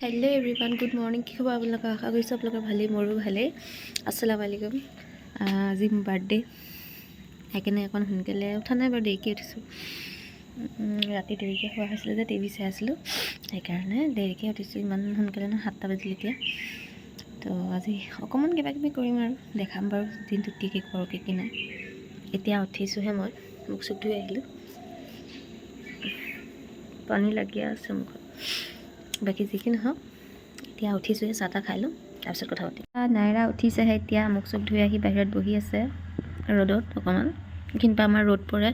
Hello' everyone good morning কি খবৰ আপোনালোকৰ? আশা কৰিছোঁ আপোনালোকৰ ভালেই মোৰো ভালেই। আছালাম আলাইকুম। আজি মোৰ বাৰ্থডে সেইকাৰণে অকণ সোনকালে উঠা নাই বাৰু দেৰিকৈ উঠিছোঁ। ৰাতি দেৰিকৈ শুৱা হৈছিলে যে টিভি চাই আছিলোঁ। সেইকাৰণে দেৰিকৈ উঠিছোঁ ইমান সোনকালে নহয় সাতটা বাজিল এতিয়া। তো আজি অকণমান কিবা কিবি কৰিম আৰু দেখাম বাৰু দিনটোত কি কি কৰোঁ কি কি নাই। এতিয়া উঠিছোঁহে মই মুখ চুখ ধুই আহিলোঁ। পানী লাগি আছে মুখত। বাকী যি কি নহওক এতিয়া উঠিছোঁহে চাহ তাহ খাই লওঁ তাৰপিছত কথা পাতিম। নাইৰা উঠিছেহে এতিয়া মুখ চুখ ধুই আহি বাহিৰত বহি আছে ৰ'দত অকণমান। এইখিনিৰ পৰা আমাৰ ৰ'দ পৰে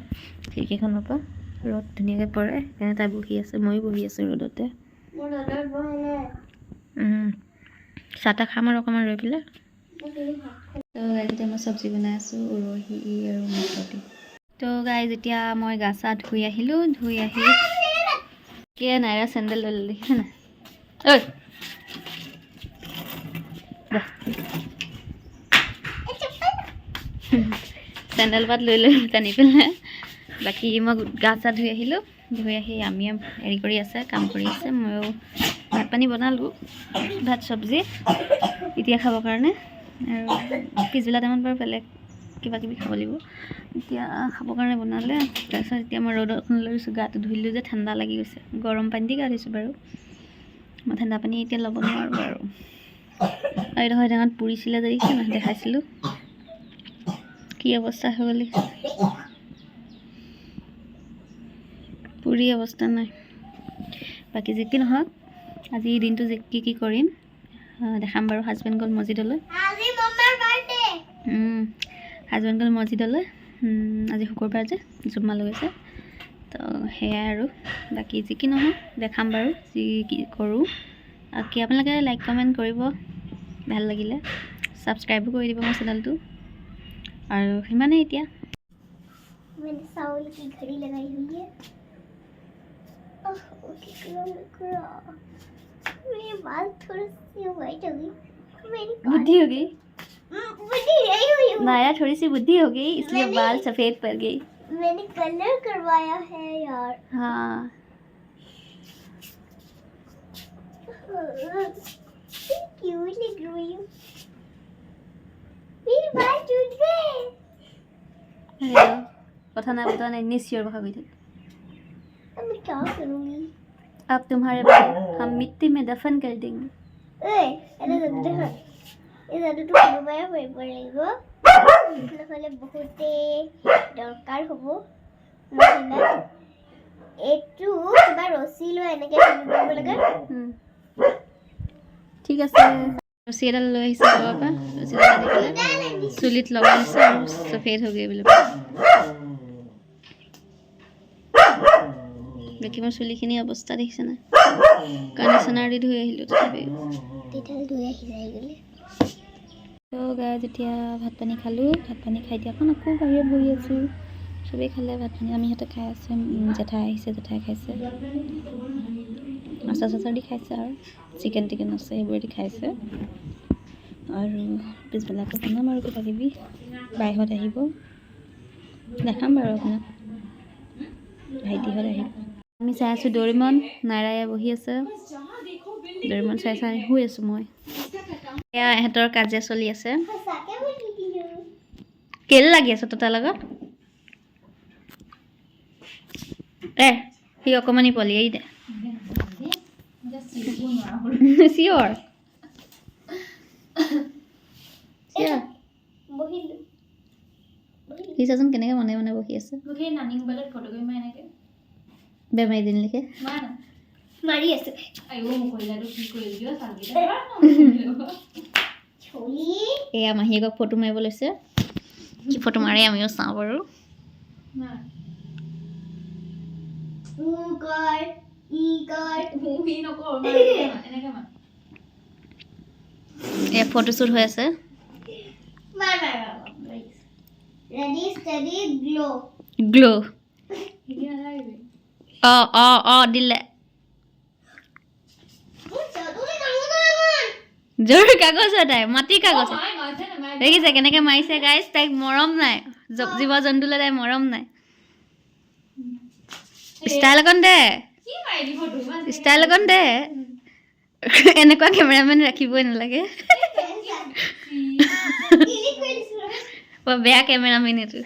খিৰিকীখনৰ পৰা। ৰ'দ ধুনীয়াকৈ পৰে সেইকাৰণে তাই বহি আছে ময়ো বহি আছোঁ ৰ'দতে। চাহ তাহ খাম আৰু অকণমান ৰৈ পেলাই। তো গাইজ এতিয়া মই চব্জি বনাই আছোঁ উৰহি আৰু মচুৰ তো গাইজ এতিয়া মই গা চা ধুই আহিলোঁ ধুই আহি কি নাইৰা চেণ্ডেল লৈ ল'লে দেখিছে নাই? দে। চেণ্ডেল পাত লৈ লৈ টানি পেলাই বাকী মই গা চা ধুই আহিলোঁ। ধুই আহি আমি হেৰি কৰি আছে কাম কৰি আছে। ময়ো ভাত পানী বনালোঁ ভাত চব্জি। এতিয়া খাবৰ কাৰণে। আৰু পিছবেলা টাইমত বাৰু বেলেগ কিবা কিবি খাব লাগিব। এতিয়া খাবৰ কাৰণে বনালে। তাৰপিছত এতিয়া মই ৰ'দত লৈছোঁ গাটো ধুই যে ঠাণ্ডা লাগি গৈছে। গৰম পানী দি গা ধুইছোঁ বাৰু। মই ঠাণ্ডা পানী এতিয়া ল'ব নোৱাৰোঁ আৰু আৰু এইডোখৰ সেইদিনাখন পুৰিছিলে দেখিছে নাই দেখাইছিলোঁ। কি অৱস্থা হৈ গ'ল পুৰি অৱস্থা নাই। বাকী যি কি নহওক আজি দিনটো যে কি কি কৰিম দেখাম বাৰু হাজবেণ্ড গ'ল মছজিদলৈ। হাজবেণ্ড গ'ল মছজিদলৈ। আজি শুকুৰবাৰ যে জুম্মা লগাইছে তো সেয়াই আৰু বাকী যি কি নহওক দেখাম বাৰু যি কি কৰোঁ আৰু কি আপোনালোকে লাইক কমেণ্ট কৰিব ভাল লাগিলে ছাবস্ক্ৰাইবো কৰি দিব মোৰ চেনেলটো আৰু সিমানেই এতিয়া मैंने साउल की घड़ी लगाई हुई है ओह, ओके करो करो मेरे बाल थोड़े से वाइट हो गई मेरी बुद्धि हो गई हम्म, बुद्धि यही हुई हूँ नाया थोड़ी सी बुद्धि हो गई इसलिए मैंने- बाल सफ़ेद पड़ गई मैंने कलर करवाया है यार। हाँ। क्यों रही हूँ? मेरे बाल टूट गए पता नहीं पता नहीं भाभी थी। अब मैं क्या करूँगी? अब तुम्हारे बाल हम मिट्टी में दफन कर देंगे। ए दफन तो तुम्हारे बाल पड़ेगा নহ'লে বহুতেই দৰকাৰ হ'ব। এইটো কিবা ৰছী লৈ এনেকৈ কৰিব লাগে। ঠিক আছে। ৰছী এডাল লৈ আহিছে ঘৰৰ পৰা। ৰছীডাল পেলাই চুলিত লগাই দিছে আৰু চফেদ হৈ গৈ বোলে। বাকী মোৰ চুলিখিনি অৱস্থা দেখিছে নাই কণ্ডিশ্যনাৰ দি ধুই আহিলোঁ তথাপিও। তো গাই যেতিয়া ভাত পানী খালোঁ ভাত পানী খাই দিয়া অকণ আকৌ বাহিৰত বহি আছোঁ। চবেই খালে ভাত পানী আমি সিহঁতে খাই আছে জেঠাই আহিছে জেঠাই খাইছে। আচাৰ চাচাৰ দি খাইছে আৰু চিকেন টিকেন আছে সেইবোৰে দি খাইছে। আৰু পিছবেলা আকৌ বনাম আৰু কিবা কিবি বাইহঁত আহিব। দেখাম বাৰু আপোনাক। ভাইটিহঁত আহিব। আমি চাই আছোঁ দৰিমন নাৰায়ে বহি আছে। দৰিমন চাই চাই শুই আছোঁ মই। এয়া ইহঁতৰ কাজিয়া চলি আছে। কেলে লাগি আছ তই তাৰ লগত? এ সি অকণমানি পোৱালি এৰি দে চিঞৰ সি চাচোন কেনেকৈ মনে মনে বহি আছে? বেমাৰী দিনলৈকে। মাৰি আছোঁ। এয়া মাহীয়েকক ফটো মাৰিব লৈছে। কি ফটো মাৰে আমিও চাওঁ বাৰু। এয়া ফটোশ্বুট হৈ আছে। গ্ল' গ্ল' অঁ অঁ অঁ দিলে। জোৰ কাগজ তাই মাটিৰ কাগজ। দেখিছে কেনেকে মাৰিছে গাইজ তাইক মৰম নাই। জীৱ জন্তুলৈ তাই মৰম নাই। ষ্টাইল অকণ দে। ষ্টাইল অকণ দে। এনেকুৱা কেমেৰামেন ৰাখিবই নালাগে। বৰ বেয়া কেমেৰামেন এইটো।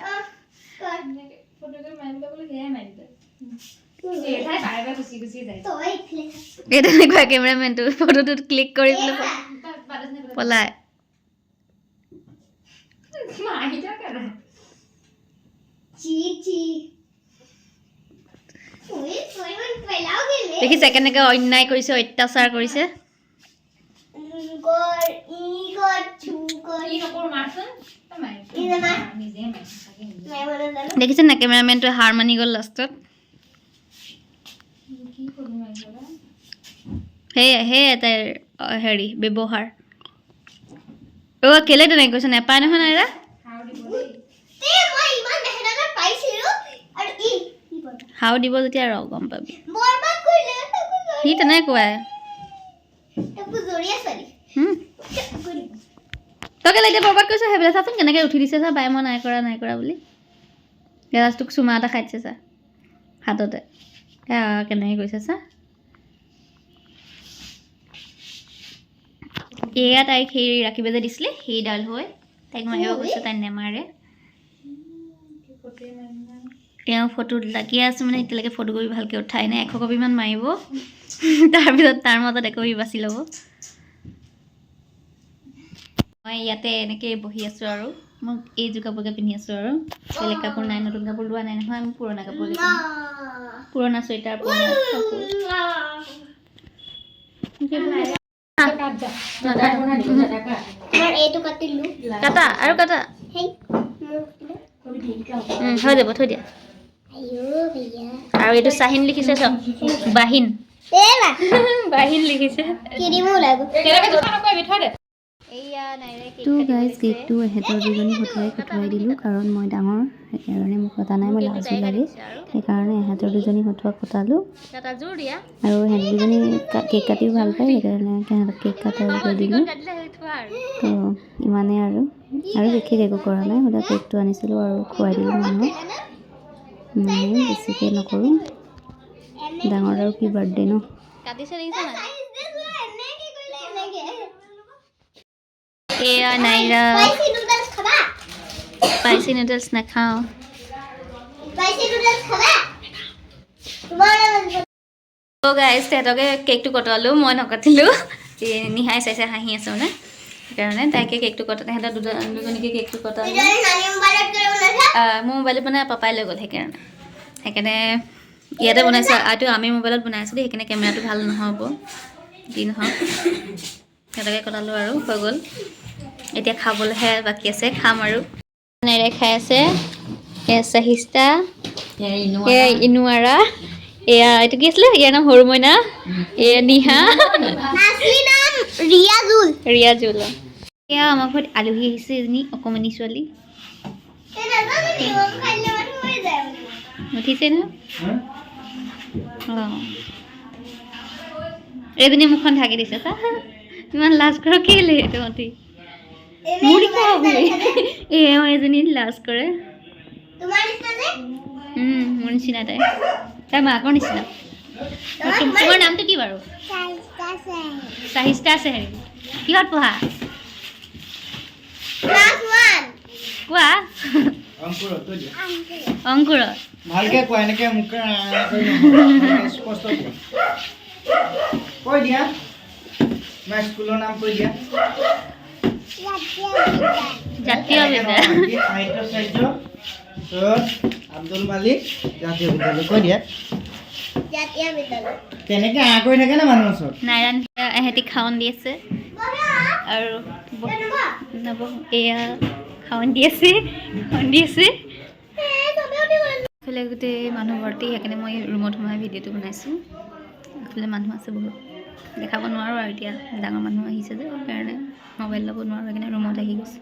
এই তেনেকুৱা কেমেৰামেনটো ফটোটোত ক্লিক কৰি পেলাই কেলে? দেখিছে কেনেকে অন্যায় কৰিছে অত্যাচাৰ কৰিছে। নাজানো। দেখিছে না কেমেৰামেনটোৱে হাৰ মানি গ'ল লাষ্টত? সেয়াই সেয়াই তাইৰ হেৰি ব্যৱহাৰ। অ' কেলে তেনেকে কৈছে নেপায় নহয় নাইৰা। হাও দিব যেতিয়া ৰ গম পাবি সি তেনেকুৱাই। তই কেলে এতিয়া বৰবাদ কৰিছ সেইবিলাক চাচোন কেনেকে উঠি দিছে চা বাই মই নাই কৰা নাই কৰা বুলি গেলাচটোক চুমা এটা খাই দিছে চা হাততে কেনেকে কৰিছে চা এয়া তাইক সেই ৰাখিব যে দিছিলে সেইডাল হৈ তাইক মাৰিব গৈছে তাই নেমাৰে। তেওঁ ফটোত লাগি আছোঁ মানে এতিয়ালৈকে ফটো কপি ভালকৈ উঠাই নাই এশ কপিমান মাৰিব। তাৰপিছত তাৰ মাজত একপি বাছি ল'ব। মই ইয়াতে এনেকৈ বহি আছোঁ আৰু। মই এইযোৰ কাপোৰকে পিন্ধি আছোঁ আৰু। বেলেগ কাপোৰ নাই নতুন কাপোৰ লোৱা নাই নহয় আমি পুৰণা। পিন্ধো পুৰণা চুৱেটাৰ পুৰণা কাপোৰ? কাটা আৰু হৈ যাব থৈ দিয়া। আৰু এইটো চাহিন লিখিছে চব বাহিন। বাহিন লিখিছে। তো গাইজ কেকটো এহেঁতৰ দুজনী হতুৱাই খটুৱাই দিলোঁ কাৰণ মই ডাঙৰ সেইকাৰণে মোক কটা নাই মই লাজো লাগে সেইকাৰণে এহেঁতৰ দুজনী হতুৱা কটালোঁ। কাটা আৰু সিহঁত দুজনী কেক কাটিও ভাল পায় সেইকাৰণে সিহঁতক কেক কাটাবলৈ দিলোঁ। তো ইমানেই আৰু। আৰু বিশেষ একো কৰা নাই সদায় কেকটো আনিছিলোঁ আৰু খুৱাই দিলোঁ মানুহক। ইমানেই বেছিকৈ নকৰোঁ। ডাঙৰ আৰু কি বাৰ্থডে ন? কাটিছে দেখিছা নাই স্পাইচি নুডলছ নাখাওঁ স্পাইচি নুডলছ খাবা তোমাৰ ত' গাইজ তেহেঁতকে কেকটো কটোৱালোঁ মই নকাটিলোঁ। নিহাই চাইছে হাঁহি আছে মানে। সেইকাৰণে তাইকে কেকটো কটা তেহেঁতৰ দুজন দুজনীকে কেকটো কটালোঁ বনাইছা? মোৰ মোবাইলত মানে পাপাই লৈ গ'ল সেইকাৰণে। সেইকাৰণে ইয়াতে বনাইছোঁ আৰু আমি মোবাইলত বনাই আছোঁ দেই সেইকাৰণে কেমেৰাটো ভালো নহ'ব। যি নহওক। সিহঁতকে কটালোঁ আৰু হৈ গ'ল। এতিয়া খাবলৈহে বাকী আছে, খাম আৰু। নেৰে খাই আছে, এয়া চাহিষ্টা, এয়া ইনুৱাৰা, এয়া, এইটো কি আছিলে? ইয়াৰ নাম সৰু মইনা, এয়া নিহা ৰিয়াজুল ৰিয়া এয়া আমাৰ ঘৰত আলহী আহিছে এজনী অকণমানি ছোৱালী। উঠিছে ন? অঁ। এইজনী মুখখন ঢাকি দিছে। ইমান লাজ কৰ, কেলে তহঁতি মোৰ হ'বলে এওঁ এজনী লাজ কৰে মোৰ নিচিনা তাই তাইৰ মাকৰ নিচিনা তোমাৰ নামটো কি বাৰু চাহিষ্টা আছে হেৰি কিহত পঢ়া কোৱা অংকুৰত ভালকে কোৱা এনেকে মোক কৈ দিয়া স্কুলৰ নাম কৈ দিয়া জাতীয় বিদ্যালয় আব্দুল মালিক জাতীয় বিদ্যালয় কৈ দিয়া? তেনেকে আ কৰি থাকে না মানুহৰ ওচৰত? নাৰায়ণ এহেঁতি খাৱন দি আছে আৰু এয়া খাৱন দি আছে খাৱন দি আছে এইফালে গোটেই মানুহ ভৰ্তি সেইকাৰণে মই ৰুমত সোমাই ভিডিঅ'টো বনাইছোঁ। এইফালে মানুহ আছে বহুত। দেখাব নোৱাৰোঁ আৰু এতিয়া। ডাঙৰ মানুহ আহিছে যে সেইকাৰণে মোবাইল ল'ব নোৱাৰোঁ সেইকাৰণে ৰুমত আহি গৈছোঁ।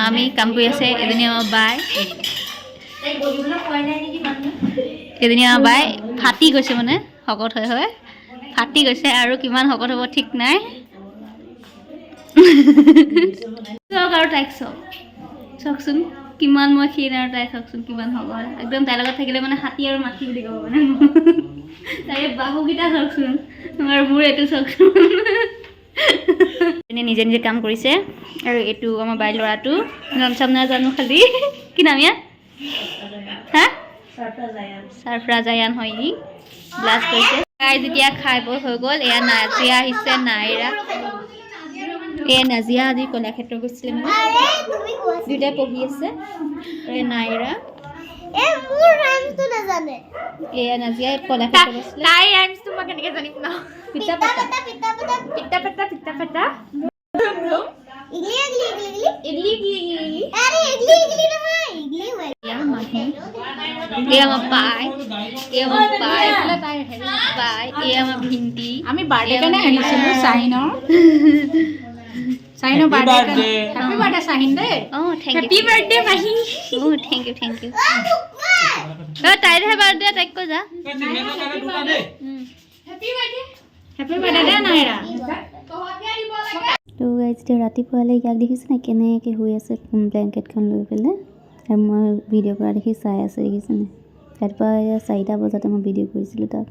আমি কাম কৰি আছে এজনী আমাৰ বাই। এজনী আমাৰ বাই ফাটি গৈছে মানে শকত হৈ হৈ। ফাটি গৈছে আৰু কিমান শকত হ'ব ঠিক নাই। চাওক আৰু তাইক চাওক। চাওকচোন কিমান মই ক্ষীণ আৰু তাই চাওকচোন কিমান হ'ব একদম তাইৰ লগত থাকিলে মানে হাতী আৰু মাখি বুলি ক'ব মানে তাইৰ বাহুকেইটা চাওকচোন আৰু মোৰ এইটো চাওকচোন। এনে নিজে নিজে কাম কৰিছে। আৰু এইটো আমাৰ বাইৰ ল'ৰাটো নাম চাম নাজানো খালি। কি নাম ইয়াৰ? হা? চাৰফৰাজায়ান হয় ই ব্লাছ কৰিছে। তাই যেতিয়া খাই বৈ হৈ গ'ল এয়া নাজিয়া আহিছে নাইৰা। এয়া নাজিয়া আজি কলাক্ষেত্ৰ গৈছিলে মানে দুয়োটাই পঢ়ি আছে। এয়া নাইৰা। এয়া নাজিয়া কলাক্ষেত্ৰ গৈছিলে। তাই ৰাইমছটো মই কেনেকে জানিম ন? पिट्टा पिता पिट्टा पिता पिट्टा पट्टा इडली इडली इडली इडली इडली अरे ना हम पाय हम पाय पाय हम भिंडी बर्थडे का birthday birthday birthday Mahi birthday को जा बर्थडे তো গাইজ এতিয়া ৰাতিপুৱালৈ ইয়াক দেখিছে কেনেকৈ শুই আছে ব্লেংকেটখন লৈ পেলাই? আৰু মই ভিডিঅ' কৰা দেখি চাই আছে, দেখিছে নাই ৰাতিপুৱা চাৰিটা বজাতে মই ভিডিঅ' কৰিছিলোঁ তাক।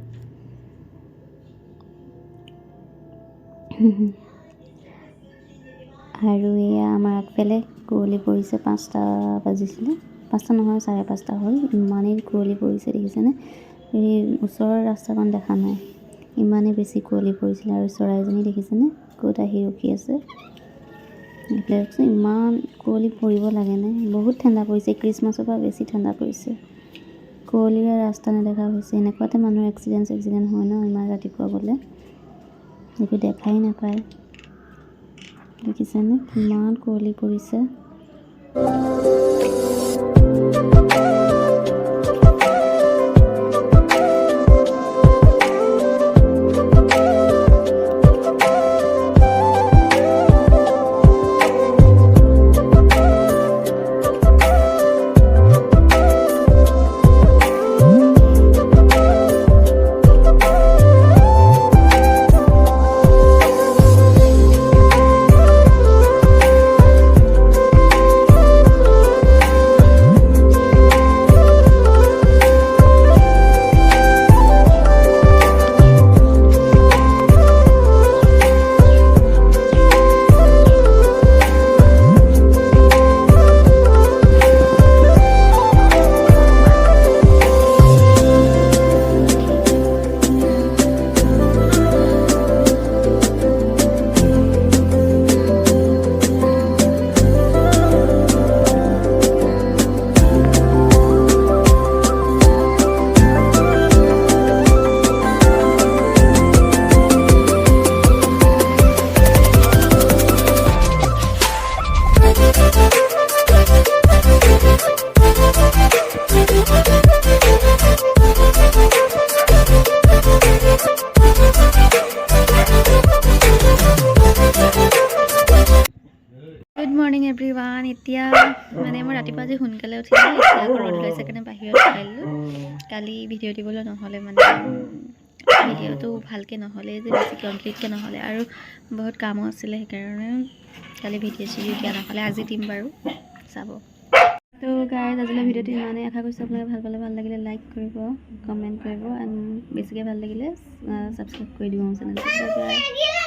আৰু এয়া আমাৰ আগফালে কুঁৱলী পৰিছে, পাঁচটা বাজিছিলে। পাঁচটা নহয়, চাৰে পাঁচটা হ'ল। ইমানেই কুঁৱলী পৰিছে দেখিছেনে এই ওচৰৰ ৰাস্তাখন দেখা নাই। ইমানেই বেছি কুঁৱলী পৰিছিলে আৰু চৰাইজনী দেখিছেনে? ক'ত আহি ৰখি আছে? এইফালে ইমান কুঁৱলী পৰিব লাগেনে বহুত ঠাণ্ডা পৰিছে খ্ৰীষ্টমাছৰ পৰা বেছি ঠাণ্ডা পৰিছে। কুঁৱলীৰে ৰাস্তা নেদেখা হৈছে এনেকুৱাতে মানুহৰ এক্সিডেণ্ট চেক্সিডেণ্ট হয় ন ইমান ৰাতিপুৱা গ'লে। একো দেখাই নাপায়। দেখিছেনে? কিমান কুঁৱলী পৰিছে। মানে মই ৰাতিপুৱা আজি সোনকালে আকৌ ৰ'দ ওলাইছে কাৰণে বাহিৰত ওলাই দিলোঁ কালি ভিডিঅ' দিবলৈ নহ'লে মানে ভিডিঅ'টো ভালকৈ নহ'লে যে বেছি কমপ্লিটকৈ নহ'লে আৰু বহুত কামো আছিলে সেইকাৰণে কালি ভিডিঅ' চিডিঅ' দিয়া নহ'লে আজি দিম বাৰু চাব। তো গাইজ আজিলৈ ভিডিঅ'টো ইমানেই। আশা কৰিছোঁ আপোনালোকে ভাল পালে ভাল লাগিলে লাইক কৰিব কমেণ্ট কৰিব এণ্ড বেছিকৈ ভাল লাগিলে ছাবস্ক্ৰাইব কৰি দিব মোৰ চেনেলটো